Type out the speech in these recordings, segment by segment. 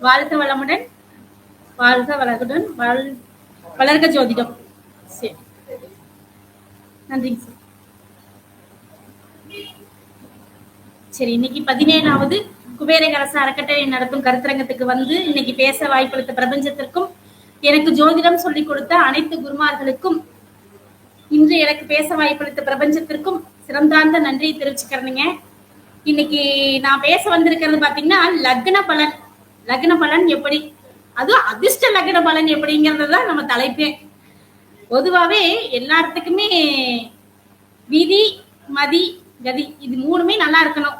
வாழ்க வளமுடன் வாழ்க வளகுடன் வாழ் வளர்க்க ஜோதிடம் சரி நன்றிங்க சார் சரி இன்னைக்கு பதினேழாவது குபேரக அரசு அறக்கட்டளை நடத்தும் கருத்தரங்கத்துக்கு வந்து இன்னைக்கு பேச வாய்ப்பளித்த பிரபஞ்சத்திற்கும் எனக்கு ஜோதிடம் சொல்லிக் கொடுத்த அனைத்து குருமார்களுக்கும் இன்று எனக்கு பேச வாய்ப்பளித்த பிரபஞ்சத்திற்கும் சிறந்தார்ந்த நன்றியை தெரிவிச்சுக்கிறேங்க இன்னைக்கு நான் பேச வந்திருக்கிறது பாத்தீங்கன்னா லக்ன பலன் லக்ன பலன் எப்படி? அதுவும் அதிர்ஷ்ட லக்ன பலன் எப்படிங்கிறது தான் நம்ம தலைப்பே. பொதுவாவே எல்லாத்துக்குமே விதி மதி கதி இது மூணுமே நல்லா இருக்கணும்.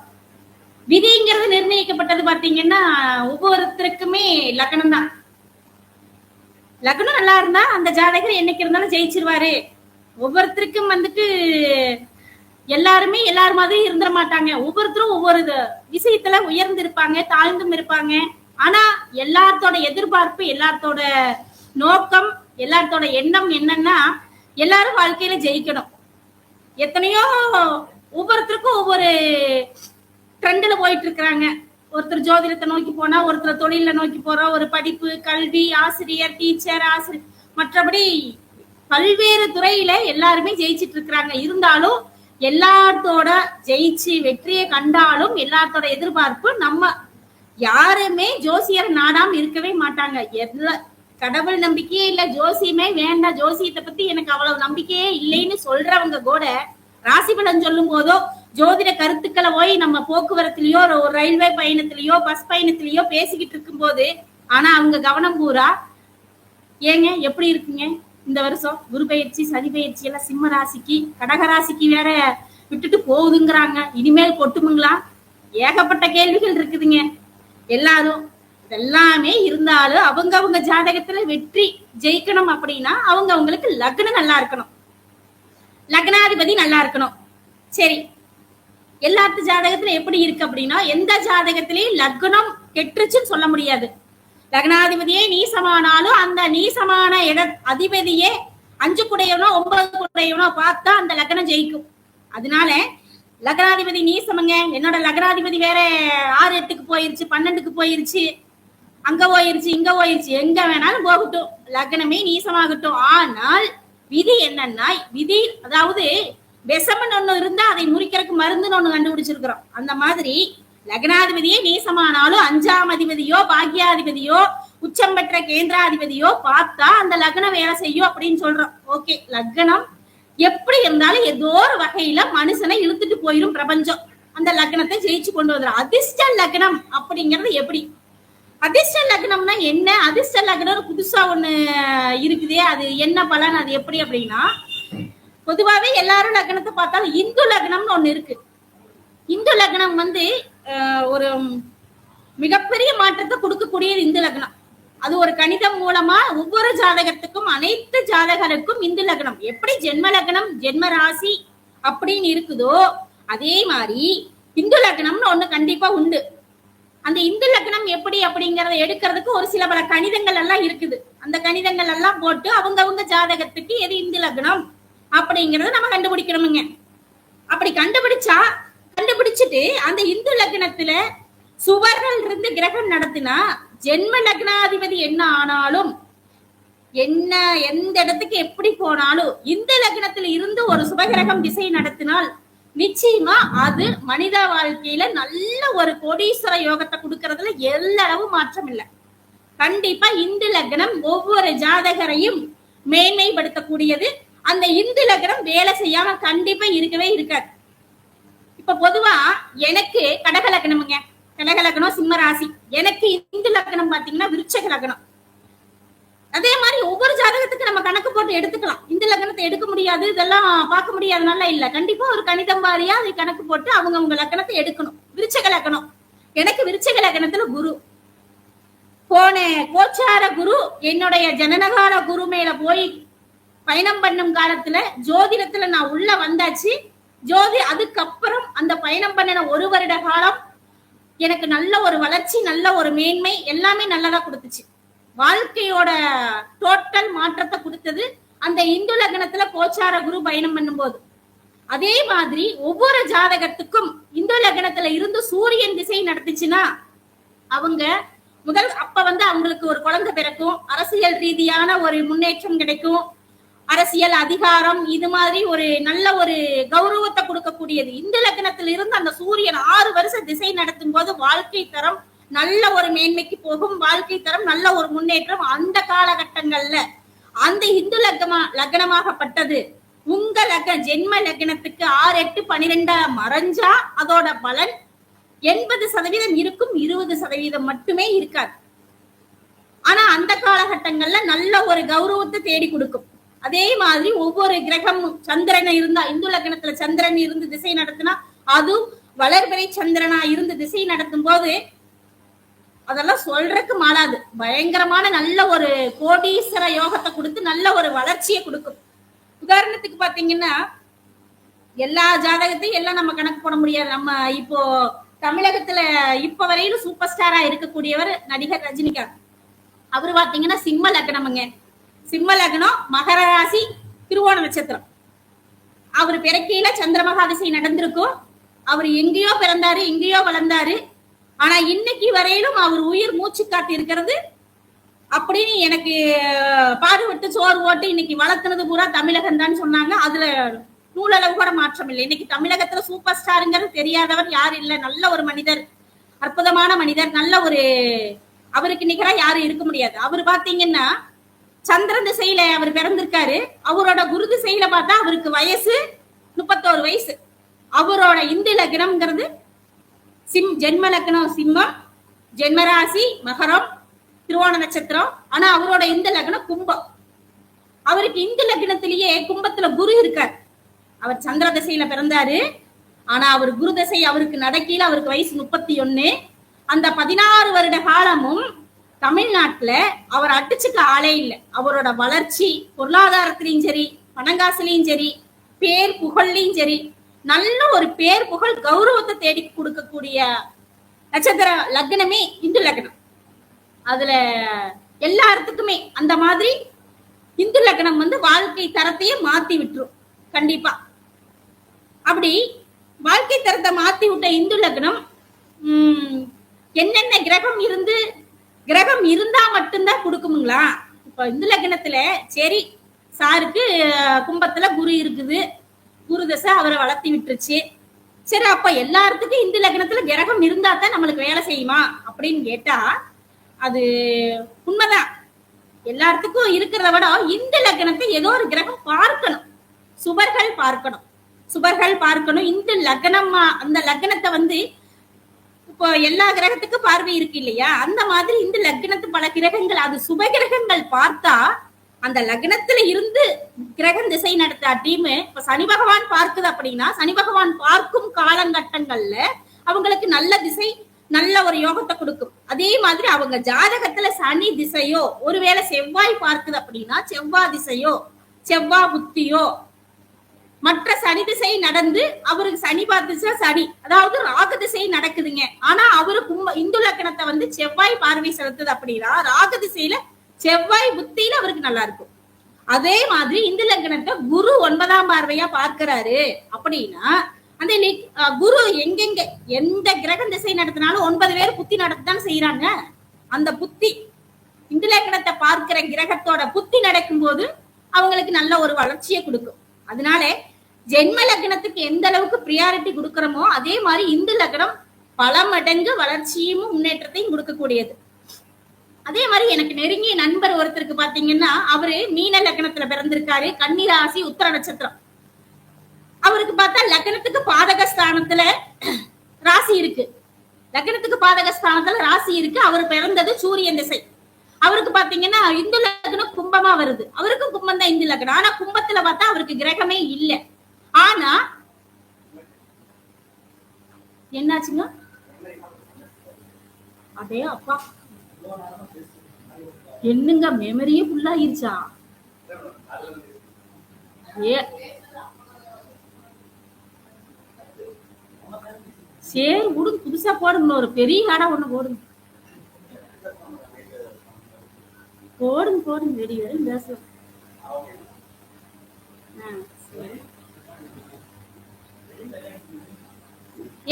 விதிங்கிறது நிர்ணயிக்கப்பட்டது பாத்தீங்கன்னா ஒவ்வொருத்தருக்குமே லக்னம் தான். லக்னம் நல்லா இருந்தா அந்த ஜாதகர் என்னைக்கு இருந்தாலும் ஜெயிச்சிருவாரு. ஒவ்வொருத்தருக்கும் வந்துட்டு எல்லாருமே எல்லார் மாதிரி இருந்துட மாட்டாங்க. ஒவ்வொருத்தரும் ஒவ்வொரு இது விஷயத்துல உயர்ந்து இருப்பாங்க தாழ்ந்தும் இருப்பாங்க. ஆனா எல்லாத்தோட எதிர்பார்ப்பு எல்லாத்தோட நோக்கம் எல்லாத்தோட எண்ணம் என்னன்னா எல்லாரும் வாழ்க்கையில ஜெயிக்கணும். எத்தனையோ ஒவ்வொருத்தருக்கும் ஒவ்வொரு ட்ரெண்ட்ல போயிட்டு இருக்கிறாங்க ஒருத்தர் ஜோதிடத்தை நோக்கி போனா ஒருத்தர் தொழில நோக்கி போறா ஒரு படிப்பு கல்வி ஆசிரியர் டீச்சர் ஆசிரியர். மற்றபடி பல்வேறு துறையில எல்லாருமே ஜெயிச்சிட்டு இருக்கிறாங்க இருந்தாலும் எல்லாத்தோட ஜெயிச்சு வெற்றியை கண்டாலும் எல்லாத்தோட எதிர்பார்ப்பு நம்ம யாருமே ஜோசியர் நாடாம இருக்கவே மாட்டாங்க. எல்லா கடவுள் நம்பிக்கையே இல்ல ஜோசியமே வேண்டாம். ஜோசியத்தை பத்தி எனக்கு அவ்வளவு நம்பிக்கையே இல்லைன்னு சொல்றவங்க கூட ராசி பலன் சொல்லும் போதோ ஜோதிட கருத்துக்களை போய் நம்ம போக்குவரத்துலயோ ஒரு ரயில்வே பயணத்திலயோ பஸ் பயணத்திலயோ பேசிக்கிட்டு இருக்கும்போது ஆனா அவங்க கவனம் பூரா ஏங்க எப்படி இருக்குங்க? இந்த வருஷம் குரு பயிற்சி சனி பயிற்சி எல்லாம் சிம்ம ராசிக்கு கடக ராசிக்கு வேற விட்டுட்டு போகுதுங்கிறாங்க. இனிமேல் கொட்டுமுங்களா? ஏகப்பட்ட கேள்விகள் இருக்குதுங்க. எல்லாரும் எல்லாமே இருந்தாலும் அவங்க அவங்க ஜாதகத்துல வெற்றி ஜெயிக்கணும் அப்படின்னா அவங்க அவங்களுக்கு லக்னம் நல்லா இருக்கணும். லக்னாதிபதி நல்லா இருக்கணும். சரி. எல்லாத்து ஜாதகத்துல எப்படி இருக்கு அப்படின்னா எந்த ஜாதகத்திலயும் லக்னம் கெட்டுருச்சுன்னு சொல்ல முடியாது. லக்னாதிபதியே நீசமானாலும் அந்த நீசமான இட அதிபதியே அஞ்சு குடையவனோ ஒன்பது குடையவனோ பார்த்தா அந்த லக்னம் ஜெயிக்கும். அதனால லக்னாதிபதி நீசமங்க என்னோட லக்னாதிபதி வேற ஆறு எட்டுக்கு போயிருச்சு பன்னெண்டுக்கு போயிருச்சு அங்க போயிருச்சு இங்க போயிருச்சு. எங்க வேணாலும் போகட்டும். லக்னமே நீசமாகட்டும். ஆனால் விதி என்னன்னா விதி அதாவது விஷமன் ஒண்ணு இருந்தா அதை முறிக்கிறதுக்கு மருந்துன்னு ஒண்ணு கண்டுபிடிச்சிருக்கிறோம். அந்த மாதிரி லக்னாதிபதியே நீசமானாலும் அஞ்சாம் அதிபதியோ பாக்யாதிபதியோ உச்சம் பெற்ற கேந்திராதிபதியோ பார்த்தா அந்த லக்னம் வேலை செய்யும் அப்படின்னு சொல்றோம். ஓகே லக்னம் எப்படி இருந்தாலும் ஏதோ ஒரு வகையில மனுஷனை இழுத்துட்டு போயிடும் பிரபஞ்சம். அந்த லக்னத்தை ஜெயிச்சு கொண்டு வந்துடும் அதிர்ஷ்ட லக்னம் அப்படிங்கிறது எப்படி? அதிர்ஷ்ட லக்னம்னா என்ன? அதிர்ஷ்ட லக்னம் புதுசா ஒண்ணு இருக்குதே. அது என்ன பலன்? அது எப்படி அப்படின்னா பொதுவாவே எல்லாரும் லக்னத்தை பார்த்தாலும் இந்து லக்னம்னு ஒண்ணு இருக்கு. இந்து லக்னம் வந்து ஒரு மிகப்பெரிய மாற்றத்தை கொடுக்கக்கூடியது இந்து லக்னம். அது ஒரு கணிதம் மூலமா ஒவ்வொரு ஜாதகத்துக்கும் அனைத்து ஜாதகருக்கும் இந்து லக்னம். எப்படி ஜென்ம லக்னம் ஜென்ம ராசி அப்படின்னு இருக்குதோ அதே மாதிரி இந்து லக்னம்னு ஒண்ணு கண்டிப்பா உண்டு. அந்த இந்து லக்னம் எப்படி அப்படிங்கறத எடுக்கிறதுக்கு ஒரு சில பல கணிதங்கள் எல்லாம் இருக்குது. அந்த கணிதங்கள் எல்லாம் போட்டு அவங்க ஜாதகத்துக்கு எது இந்து லக்னம் அப்படிங்கறத நம்ம கண்டுபிடிக்கணுமுங்க. அப்படி கண்டுபிடிச்சா கண்டுபிடிச்சிட்டு அந்த இந்து லக்னத்துல சுவர்கள் இருந்து கிரகம் நடத்தினா ஜென்ம லக்னாதிபதி என்ன ஆனாலும் என்ன எந்த இடத்துக்கு எப்படி போனாலும் இந்த லக்னத்துல இருந்து ஒரு சுபகிரகம் திசை நடத்தினால் நிச்சயமா அது மனித வாழ்க்கையில நல்ல ஒரு கோடீஸ்வர யோகத்தை கொடுக்கறதுல எல்லளவு மாற்றம் இல்லை கண்டிப்பா இந்து லக்னம் ஒவ்வொரு ஜாதகரையும் மேன்மைப்படுத்தக்கூடியது. அந்த இந்து லக்னம் வேலை செய்யாம கண்டிப்பா இருக்கவே இருக்காது. இப்ப பொதுவா எனக்கு கடக லக்னமுங்க. கடக லக்னம் சிம்ம ராசி. எனக்கு இந்து விருச்சக லக்னம் அதே மாதிரி ஒவ்வொரு ஜாதகத்துக்கு நம்ம கணக்கு போட்டு எடுத்துக்கலாம். இந்த லக்னத்தை எடுக்க முடியாது இதெல்லாம் பார்க்க முடியாதனால இல்ல. கண்டிப்பா ஒரு கணிதம் வாரியா அதை கணக்கு போட்டு அவங்க அவங்க லக்னத்தை எடுக்கணும். விருச்சக லக்னம் எனக்கு விருச்சக லக்னத்துல குரு. போன கோச்சார குரு என்னுடைய ஜனனகால குரு மேல போய் பயணம் பண்ணும் காலத்துல ஜோதிடத்துல நான் உள்ள வந்தாச்சு. ஜோதி அதுக்கப்புறம் அந்த பயணம் பண்ணின ஒரு வருட காலம் எனக்கு நல்ல ஒரு வளர்ச்சி நல்ல ஒரு மேன்மை எல்லாமே நல்லதா கொடுத்துச்சு. வாழ்க்கையோட டோட்டல் மாற்றத்தை கொடுத்தது அந்த இந்து லக்னத்துல கோச்சார குரு பயணம் பண்ணும்போது. அதே மாதிரி ஒவ்வொரு ஜாதகத்துக்கும் இந்து லக்னத்துல இருந்து சூரியன் திசை நடத்துச்சுன்னா அவங்க முதல் அப்ப வந்து அவங்களுக்கு ஒரு குழந்தை பிறக்கும் அரசியல் ரீதியான ஒரு முன்னேற்றம் கிடைக்கும். அரசியல் அதிகாரம் இது மாதிரி ஒரு நல்ல ஒரு கௌரவத்தை கொடுக்கக்கூடியது. இந்த லக்னத்தில் இருந்து அந்த சூரியன் ஆறு வருஷம் திசை நடத்தும் போது வாழ்க்கை தரம் நல்ல ஒரு மேன்மைக்கு போகும். வாழ்க்கை தரம் நல்ல ஒரு முன்னேற்றம் அந்த காலகட்டங்கள்ல. அந்த இந்து லக்னமா லக்னமாகப்பட்டது. உங்க லக்ன ஜென்ம லக்னத்துக்கு ஆறு எட்டு பனிரெண்டா மறைஞ்சா அதோட பலன் எண்பது சதவீதம் இருக்கும் இருபது சதவீதம் மட்டுமே இருக்காது. ஆனா அந்த காலகட்டங்கள்ல நல்ல ஒரு கௌரவத்தை தேடி கொடுக்கும். அதே மாதிரி ஒவ்வொரு கிரகமும் சந்திரன் இருந்தா இந்து லக்னத்துல சந்திரன் இருந்து திசை நடத்தினா அதுவும் வளர்பிறை சந்திரனா இருந்து திசை நடத்தும் போது அதெல்லாம் சொல்றதுக்கு மாறாது. பயங்கரமான நல்ல ஒரு கோடீஸ்வர யோகத்தை கொடுத்து நல்ல ஒரு வளர்ச்சியை கொடுக்கும். உதாரணத்துக்கு பாத்தீங்கன்னா எல்லா ஜாதகத்தையும் எல்லாம் நம்ம கணக்கு போட முடியாது. நம்ம இப்போ தமிழகத்துல இப்ப வரையிலும் சூப்பர் ஸ்டாரா இருக்கக்கூடியவர் நடிகர் ரஜினிகாந்த். அவரு பாத்தீங்கன்னா சிம்ம லக்னமுங்க. சிம்ம லக்னம் மகர ராசி திருவோண நட்சத்திரம். அவர் பிறக்கையில சந்திரமகா திசை நடந்திருக்கும். அவர் எங்கேயோ பிறந்தாரு எங்கேயோ வளர்ந்தாரு. ஆனா இன்னைக்கு வரையிலும் அவர் உயிர் மூச்சு காட்டி இருக்கிறது. அப்படின்னு எனக்கு பாடுபட்டு சோறு ஓட்டு இன்னைக்கு வளர்த்துனது பூரா தமிழகம் தான் சொன்னாங்க. அதுல நூலளவு கூட மாற்றம் இல்லை. இன்னைக்கு தமிழகத்துல சூப்பர் ஸ்டாருங்கிறது தெரியாதவர் யாரும் இல்லை? நல்ல ஒரு மனிதர் அற்புதமான மனிதர் நல்ல ஒரு அவருக்கு நிகரா யாரும் இருக்க முடியாது. அவர் பாத்தீங்கன்னா சந்திரன் திசையில அவர் பிறந்திருக்காரு. அவரோட குரு திசையில பார்த்தா அவருக்கு வயசு முப்பத்தோரு வயசு. அவரோட இந்து லக்னம்ங்கிறது சிம் ஜென்ம லக்னம் சிம்மம் ஜென்மராசி மகரம் திருவோண நட்சத்திரம். ஆனா அவரோட இந்து லக்னம் கும்பம். அவருக்கு இந்து லக்னத்திலேயே கும்பத்துல குரு இருக்கார். அவர் சந்திர திசையில பிறந்தாரு. ஆனா அவர் குரு திசை அவருக்கு நடக்கையில அவருக்கு வயசு முப்பத்தி ஒண்ணு. அந்த பதினாறு வருட காலமும் தமிழ்நாட்டுல அவர் அடிச்சுக்க ஆளே இல்லை. அவரோட வளர்ச்சி பொருளாதாரத்திலையும் சரி பணங்காசுலையும் சரி பேர் புகழ்லையும் சரி நல்ல ஒரு பேர் புகழ் கௌரவத்தை தேடி கொடுக்கக்கூடிய நட்சத்திர லக்னமே இந்து லக்னம். அதுல எல்லாத்துக்குமே அந்த மாதிரி இந்து லக்னம் வந்து வாழ்க்கை தரத்தையே மாத்தி விட்டுரும். கண்டிப்பா. அப்படி வாழ்க்கை தரத்தை மாத்தி விட்ட இந்து லக்னம் உம், என்னென்ன கிரகம் இருந்து கிரகம் இருந்தா மட்டும்தான் கொடுக்குமுங்களா? இப்ப இந்து லக்னத்துல சரி சாருக்கு கும்பத்துல குரு இருக்குது. குரு தசை அவரை வளர்த்தி விட்டுருச்சு. சரி அப்ப எல்லாத்துக்கும் இந்து லக்னத்துல கிரகம் இருந்தா தான் நம்மளுக்கு வேலை செய்யுமா? அப்படின்னு கேட்டா அது உண்மைதான். எல்லாத்துக்கும் இருக்கிறத விட இந்த லக்னத்தை ஏதோ ஒரு கிரகம் பார்க்கணும். சுபர்கள் பார்க்கணும். சுபர்கள் பார்க்கணும். இந்த லக்னமா அந்த லக்னத்தை வந்து இப்போ எல்லா கிரகத்துக்கும் பார்வை இருக்கு இல்லையா? அந்த மாதிரி இந்த லக்னத்து பல கிரகங்கள் அது சுப கிரகங்கள் பார்த்தா அந்த லக்னத்துல இருந்து கிரகம் திசை நடத்த டீம் இப்ப சனி பகவான் பார்க்குது அப்படின்னா சனி பகவான் பார்க்கும் காலங்கட்டங்கள்ல அவங்களுக்கு நல்ல திசை நல்ல ஒரு யோகத்தை கொடுக்கும். அதே மாதிரி அவங்க ஜாதகத்துல சனி திசையோ ஒருவேளை செவ்வாய் பார்க்குது அப்படின்னா செவ்வாய் திசையோ செவ்வாய் புத்தியோ மற்ற சனி திசை நடந்து அவருக்கு சனி பார்த்துச்சா சனி. அதாவது ராகு திசை நடக்குதுங்க. ஆனா அவரு கும்ப இந்து லக்கணத்தை வந்து செவ்வாய் பார்வை செலுத்துது அப்படின்னா ராகு திசையில செவ்வாய் புத்தியில அவருக்கு நல்லா இருக்கும். அதே மாதிரி இந்து லக்கணத்தை குரு ஒன்பதாம் பார்வையா பார்க்கிறாரு அப்படின்னா அந்த குரு எங்கெங்க எந்த கிரகம் திசை நடத்தினாலும் ஒன்பது பேர் புத்தி நடத்தான் செய்யறாங்க அந்த புத்தி இந்து லக்கணத்தை பார்க்கிற கிரகத்தோட புத்தி நடக்கும் போது அவங்களுக்கு நல்ல ஒரு வளர்ச்சியை கொடுக்கும். அதனால ஜென்ம லக்னத்துக்கு எந்த அளவுக்கு ப்ரியாரிட்டி கொடுக்கறோமோ அதே மாதிரி இந்து லக்னம் பல மடங்கு வளர்ச்சியும் முன்னேற்றத்தையும் கொடுக்கக்கூடியது. அதே மாதிரி எனக்கு நெருங்கிய நண்பர் ஒருத்தருக்கு பாத்தீங்கன்னா அவரு மீன லக்னத்துல பிறந்திருக்காரு கன்னிராசி உத்தர நட்சத்திரம். அவருக்கு பார்த்தா லக்னத்துக்கு பாதக ஸ்தானத்துல ராசி இருக்கு. லக்னத்துக்கு பாதக ஸ்தானத்துல ராசி இருக்கு. அவர் பிறந்தது சூரியன் திசை. அவருக்கு பாத்தீங்கன்னா இந்து லக்னம் கும்பமா வருது. அவருக்கும் கும்பம் தான் இந்து லக்னம். ஆனா கும்பத்துல பார்த்தா அவருக்கு கிரகமே இல்லை. ஆனா என்னாச்சுங்க? அதே அப்பா. என்னங்க மெமரியே ஃபுல்லாயிருச்சா ஏ. சரி விடுங்க புதுசா போடுங்க ஒரு பெரிய காடா ஒண்ணு போடுங்க. போடுங்க போடுங்க வெடி வெடி பேசலாம் ஆ, சரி.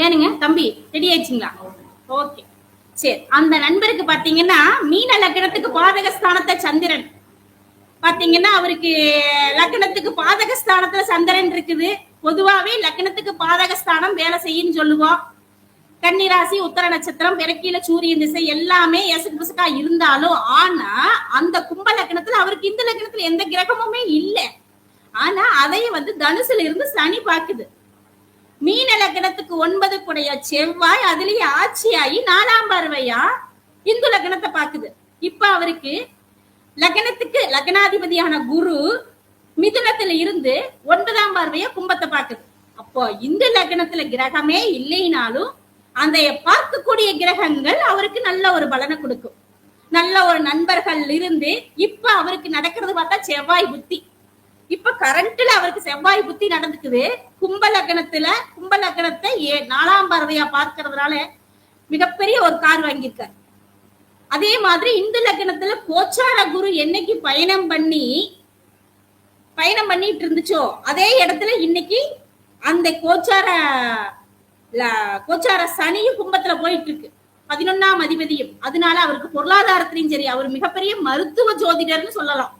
ஏனுங்க தம்பி ரெடி ஆயிடுச்சுங்களா? ஓகே சரி அந்த நண்பருக்கு பாத்தீங்கன்னா மீன லக்னத்துக்கு பாதக ஸ்தானத்தை சந்திரன். பாத்தீங்கன்னா அவருக்கு லக்னத்துக்கு பாதக ஸ்தானத்துல சந்திரன் இருக்குது. பொதுவாவே லக்னத்துக்கு பாதக ஸ்தானம் வேலை செய்யுன்னு சொல்லுவோம். கன்னிராசி உத்தர நட்சத்திரம் பிறக்கில சூரியன் திசை எல்லாமே எசக்கு பிசக்கா இருந்தாலும் ஆனா அந்த கும்ப லக்னத்துல அவருக்கு இந்த லக்னத்துல எந்த கிரகமுமே இல்ல. ஆனா அதையும் வந்து தனுசுல இருந்து சனி பாக்குது மீன லக்னத்துக்கு ஒன்பது குடைய செவ்வாய் அதுலயே ஆட்சியாகி நாலாம் பார்வையா? இந்து லக்னத்தை பாக்குது இப்ப அவருக்கு லக்னத்துக்கு லக்னாதிபதியான குரு மிதுனத்துல இருந்து ஒன்பதாம் பார்வையா கும்பத்தை பாக்குது அப்போ இந்து லக்னத்துல கிரகமே இல்லைனாலும் அந்த பார்க்கக்கூடிய கிரகங்கள் அவருக்கு நல்ல ஒரு பலனை கொடுக்கும். நல்ல ஒரு நண்பர்கள் இருந்து இப்ப அவருக்கு நடக்கிறது பார்த்தா செவ்வாய் புத்தி. இப்ப கரண்ட்ல அவருக்கு செவ்வாய் புத்தி நடந்துக்குது. கும்ப லக்னத்துல கும்ப லக்னத்தை ஏ நாலாம் பார்வையா பார்க்கறதுனால மிகப்பெரிய ஒரு கார் வாங்கியிருக்கார். அதே மாதிரி இந்து லக்னத்துல கோச்சார குரு என்னைக்கு பயணம் பண்ணி பயணம் பண்ணிட்டு இருந்துச்சோ அதே இடத்துல இன்னைக்கு அந்த கோச்சார கோச்சார சனியும் கும்பத்துல போயிட்டு இருக்கு. பதினொன்னாம் அதிபதியும். அதனால அவருக்கு பொருளாதாரத்திலையும் சரி அவர் மிகப்பெரிய மருத்துவ ஜோதிடர்னு சொல்லலாம்.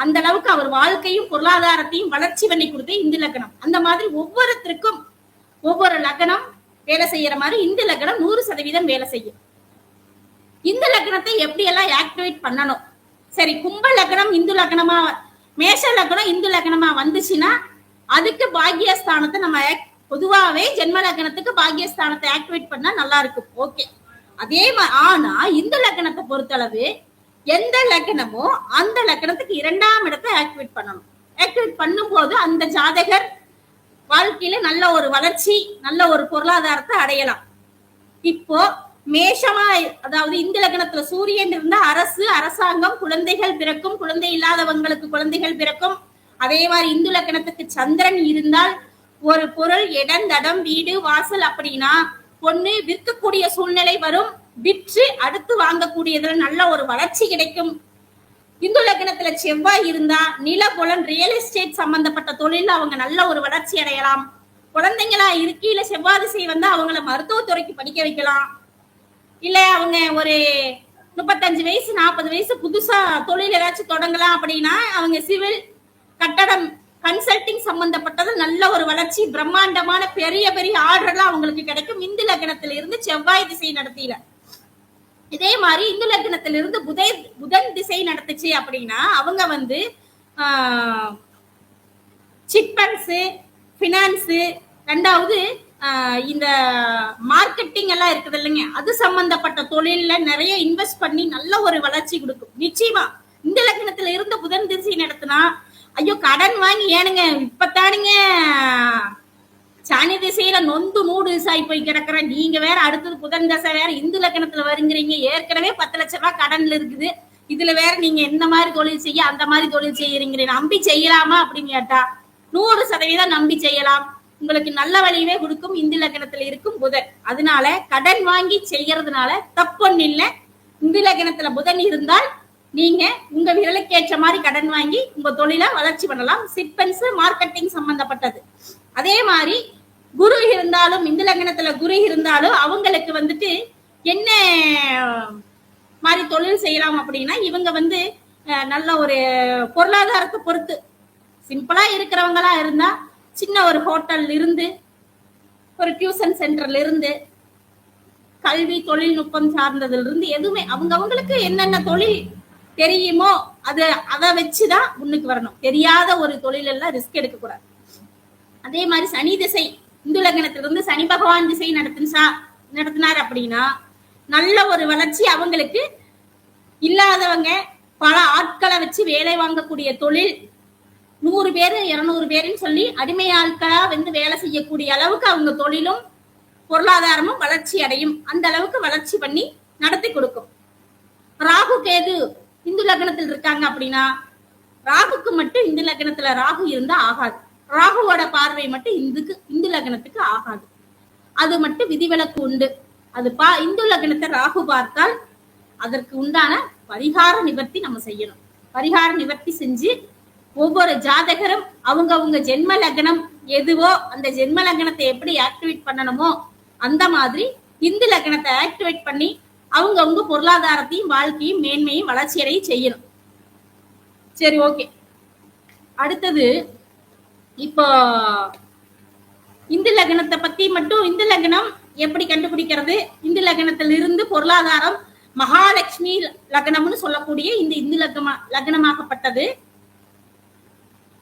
அந்த அளவுக்கு அவர் வாழ்க்கையும் பொருளாதாரத்தையும் வளர்ச்சி பண்ணி கொடுத்து இந்து லக்னம். அந்த மாதிரி ஒவ்வொருத்தருக்கும் ஒவ்வொரு லக்னம் வேலை செய்யற மாதிரி இந்து லக்னம் நூறு சதவீதம் வேலை செய்யும். இந்து லக்னத்தை எப்படி எல்லாம் ஆக்டிவேட் பண்ணணும்? சரி கும்ப லக்னம் இந்து லக்னமா மேஷ லக்னம் இந்து லக்னமா வந்துச்சுன்னா அதுக்கு பாக்கியஸ்தானத்தை நம்ம பொதுவாகவே ஜென்ம லக்னத்துக்கு பாக்கியஸ்தானத்தை ஆக்டிவேட் பண்ணா நல்லா இருக்கும். ஓகே அதே மா- ஆனா இந்து லக்னத்தை பொறுத்தளவு எந்த லக்னமோ அந்த லக்னத்துக்கு இரண்டாம் இடத்தை ஆக்டிவேட் பண்ணணும். ஆக்டிவேட் பண்ணும்போது அந்த ஜாதகர் வாழ்க்கையில நல்ல ஒரு வளர்ச்சி நல்ல ஒரு பொருளாதாரத்தை அடையலாம். இப்போ மேஷமா அதாவது இந்த லக்னத்துல சூரியன் இருந்தா அரசு அரசாங்கம் குழந்தைகள் பிறக்கும் குழந்தை இல்லாதவங்களுக்கு குழந்தைகள் பிறக்கும். அதே மாதிரி இந்து லக்னத்துக்கு சந்திரன் இருந்தால் ஒரு பொருள் இடம் தடம் வீடு வாசல் அப்படின்னா பொண்ணு விற்கக்கூடிய சூழ்நிலை வரும். விற்று அடுத்து வாங்கக்கூடியதுல நல்ல ஒரு வளர்ச்சி கிடைக்கும். இந்து லக்னத்துல செவ்வாய் இருந்தா நிலபுலன் ரியல் எஸ்டேட் சம்பந்தப்பட்ட தொழில அவங்க நல்ல ஒரு வளர்ச்சி அடையலாம். குழந்தைங்களா இருக்கையில செவ்வாய் திசை வந்து அவங்கள மருத்துவத்துறைக்கு படிக்க வைக்கலாம். இல்ல அவங்க ஒரு முப்பத்தஞ்சு வயசு நாற்பது வயசு புதுசா தொழில் ஏதாச்சும் தொடங்கலாம் அப்படின்னா அவங்க சிவில் கட்டடம் கன்சல்டிங் சம்பந்தப்பட்டது நல்ல ஒரு வளர்ச்சி பிரம்மாண்டமான பெரிய பெரிய ஆர்டர்லாம் அவங்களுக்கு கிடைக்கும். இந்து லக்னத்துல இருந்து செவ்வாய் திசை நடத்தியில. இதே மாதிரி இந்து லக்னத்திலிருந்து புதை புதன் திசை நடத்துச்சு அப்படின்னா அவங்க வந்து சிட் ஃபினான்ஸு ரெண்டாவது இந்த மார்க்கெட்டிங் எல்லாம் இருக்குது இல்லைங்க. அது சம்பந்தப்பட்ட தொழில்ல நிறைய இன்வெஸ்ட் பண்ணி நல்ல ஒரு வளர்ச்சி கொடுக்கும். நிச்சயமா இந்த லக்னத்துல இருந்து புதன் திசை நடத்தினா ஐயோ கடன் வாங்கி ஏனுங்க இப்பத்தானுங்க சனி திசையில நொந்து மூடு ஆகி போய் கிடக்குற நீங்க வேற அடுத்தது புதன் தசை வேற இந்து லக்கணத்துல வருங்கிறீங்க. ஏற்கனவே பத்து லட்ச ரூபாய் கடன்ல இருக்குது. இதுல வேற நீங்க எந்த மாதிரி தொழில் செய்ய அந்த மாதிரி தொழில் செய்யறீங்க நம்பி செய்யலாமா அப்படின்னு கேட்டா நூறு சதவீதம் நம்பி செய்யலாம். உங்களுக்கு நல்ல வழியவே கொடுக்கும். இந்து லக்கணத்துல இருக்கும் புதன். அதனால கடன் வாங்கி செய்யறதுனால தப்பொன்னு இல்ல. இந்து லக்கணத்துல புதன் இருந்தால் நீங்க உங்க விரலுக்கு ஏற்ற மாதிரி கடன் வாங்கி உங்க தொழிலை வளர்ச்சி பண்ணலாம். சிப்பன்ஸ் மார்க்கெட்டிங் சம்பந்தப்பட்டது. அதே மாதிரி குரு இருந்தாலும் இந்த லக்னத்துல குரு இருந்தாலும் அவங்களுக்கு வந்துட்டு என்ன மாதிரி தொழில் செய்யலாம் அப்படின்னா இவங்க வந்து நல்ல ஒரு பொருளாதாரத்தை பொறுத்து. சிம்பிளா இருக்கிறவங்களா இருந்தா சின்ன ஒரு ஹோட்டல் இருந்து ஒரு டியூஷன் சென்டர்ல இருந்து கல்வி தொழில்நுட்பம் சார்ந்ததுல இருந்து எதுவுமே அவங்க அவங்களுக்கு என்னென்ன தொழில் தெரியுமோ அது அதை வச்சுதான் முன்னுக்கு வரணும். தெரியாத ஒரு தொழில் எல்லாம் ரிஸ்க் எடுக்க கூடாது அதே மாதிரி சனி திசை இந்து லக்னத்திலிருந்து சனி பகவான் திசை நடத்தினா நடத்தினார் அப்படின்னா நல்ல ஒரு வளர்ச்சி அவங்களுக்கு இல்லாதவங்க பல ஆட்களை வச்சு வேலை வாங்கக்கூடிய தொழில் நூறு பேர் இருநூறு பேருன்னு சொல்லி அடிமை ஆட்களா வந்து வேலை செய்யக்கூடிய அளவுக்கு அவங்க தொழிலும் பொருளாதாரமும் வளர்ச்சி அடையும். அந்த அளவுக்கு வளர்ச்சி பண்ணி நடத்தி கொடுக்கும். ராகு கேது இந்து லக்னத்தில் இருக்காங்க அப்படின்னா ராகுக்கு மட்டும் இந்து லக்னத்துல ராகு இருந்தா ஆகாது. ராகுவோட பார்வை மட்டும் இந்துக்கு இந்து லக்னத்துக்கு ஆகாது. அது மட்டும் விதிவிலக்கு உண்டு. அது பா இந்து லக்னத்தை ராகு பார்த்தால் அதற்கு உண்டான பரிகார நிவர்த்தி நம்ம செய்யணும். பரிகார நிவர்த்தி செஞ்சு ஒவ்வொரு ஜாதகரும் அவங்க அவங்க ஜென்ம லக்னம் எதுவோ அந்த ஜென்ம லக்னத்தை எப்படி ஆக்டிவேட் பண்ணணுமோ அந்த மாதிரி இந்து லக்னத்தை ஆக்டிவேட் பண்ணி அவங்கவங்க பொருளாதாரத்தையும் வாழ்க்கையும் மேன்மையும் வளர்ச்சியடையும் செய்யணும். சரி ஓகே அடுத்தது இப்போ இந்து லக்னத்தை பத்தி மட்டும் இந்து லக்னம் எப்படி கண்டுபிடிக்கிறது? இந்து லக்னத்திலிருந்து பொருளாதாரம் மகாலட்சுமி லக்னம்னு சொல்லக்கூடிய இந்த இந்து லக்னமா லக்னமாகப்பட்டது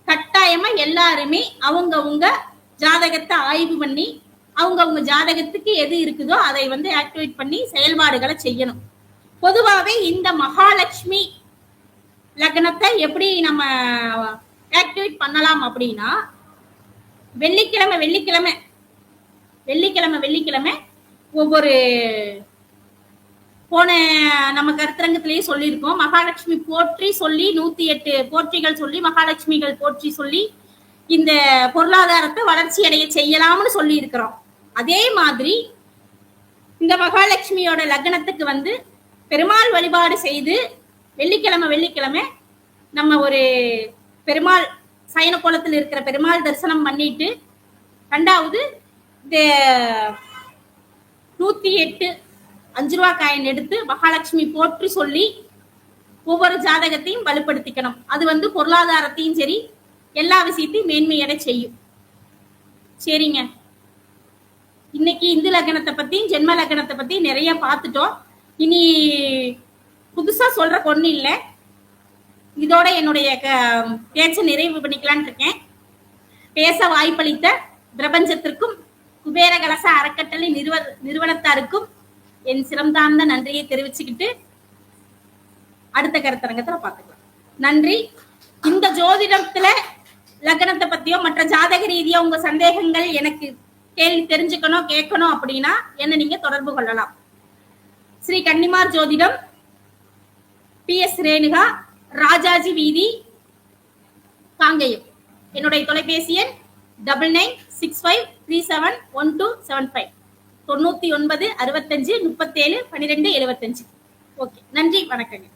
கட்டாயமா எல்லாருமே அவங்கவுங்க ஜாதகத்தை ஆய்வு பண்ணி அவங்கவுங்க ஜாதகத்துக்கு எது இருக்குதோ அதை வந்து ஆக்டிவேட் பண்ணி செயல்பாடுகளை செய்யணும். பொதுவாகவே இந்த மகாலட்சுமி லக்னத்தை எப்படி நம்ம ஆக்டிவேட் பண்ணலாம் அப்படின்னா வெள்ளிக்கிழமை வெள்ளிக்கிழமை வெள்ளிக்கிழமை வெள்ளிக்கிழமை ஒவ்வொரு போன நம்ம கருத்தரங்கத்திலேயே சொல்லியிருக்கோம். மகாலட்சுமி போற்றி சொல்லி நூத்தி எட்டு போற்றிகள் சொல்லி மகாலட்சுமிகள் போற்றி சொல்லி இந்த பொருளாதாரத்தை வளர்ச்சி அடைய செய்யலாம்னு சொல்லி இருக்கிறோம் அதே மாதிரி இந்த மகாலட்சுமியோட லக்னத்துக்கு வந்து பெருமாள் வழிபாடு செய்து வெள்ளிக்கிழமை வெள்ளிக்கிழமை நம்ம ஒரு பெருமாள் சயன கோலத்தில் இருக்கிற பெருமாள் தரிசனம் பண்ணிட்டு ரெண்டாவது இந்த நூத்தி எட்டு அஞ்சு ரூபா காயின் எடுத்து மகாலட்சுமி போற்றி சொல்லி ஒவ்வொரு ஜாதகத்தையும் வலுப்படுத்திக்கணும். அது வந்து பொருளாதாரத்தையும் சரி எல்லா விஷயத்தையும் மேன்மையடை செய்யும். சரிங்க. இன்னைக்கு இந்து லக்னத்தை பத்தியும் ஜென்ம லக்னத்தை பத்தி நிறைய பார்த்துட்டோம். இனி புதுசா சொல்ற ஒண்ணு இல்லை. இதோட என்னுடைய க- பேச்சை நிறைவு பண்ணிக்கலான்னு இருக்கேன். பேச வாய்ப்பளித்த பிரபஞ்சத்திற்கும் குபேர கலச அறக்கட்டளை நிறுவ நிறுவனத்தாருக்கும் என் சிறந்தார்ந்த நன்றியை தெரிவிச்சுக்கிட்டு அடுத்த கருத்தரங்கத்துல பாத்துக்கலாம் நன்றி. இந்த ஜோதிடத்துல லக்னத்தை பத்தியோ மற்ற ஜாதக ரீதியா உங்க சந்தேகங்கள் எனக்கு கேள்வி தெரிஞ்சுக்கணும் கேட்கணும் அப்படின்னா என்ன நீங்க தொடர்பு கொள்ளலாம். ஸ்ரீ கன்னிமார் ஜோதிடம் பி எஸ் ரேணுகா ராஜாஜி வீதி காங்கேயம். என்னுடைய தொலைபேசி எண் double nine six five three seven one two seven five தொண்ணூற்றி ஒன்பது அறுபத்தஞ்சு முப்பத்தேழு பன்னிரெண்டு எழுபத்தஞ்சு ஓகே நன்றி வணக்கங்க.